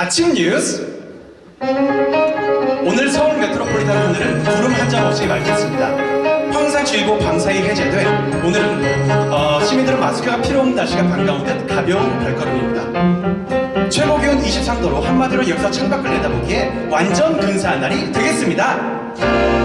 아침 뉴스 오늘 서울 메트로폴리탄 하늘은 구름 한 점 없이 맑겠습니다. 평상 즐고 밤사이 해제돼 오늘은 어, 시민들은 마스크가 필요 없는 날씨가 반가운 듯 가벼운 발걸음입니다. 최고 기온 23도로 한마디로 역사 창밖을 내다보기에 완전 근사한 날이 되겠습니다.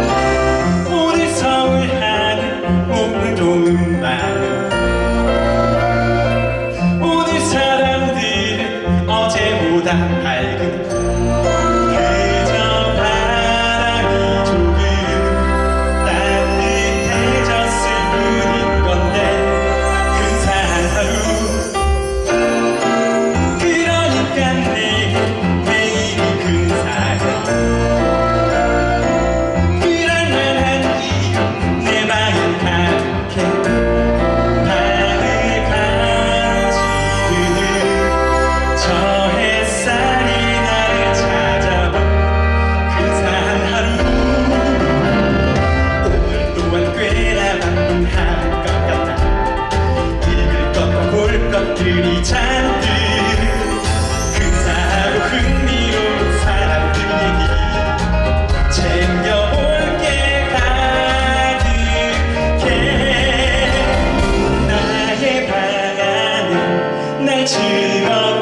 지나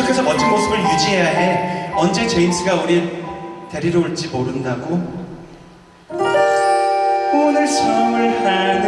계속해서 멋진 모습을 유지해야 해. 언제 제임스가 우릴 데리러 올지 모른다고. 오늘 선물한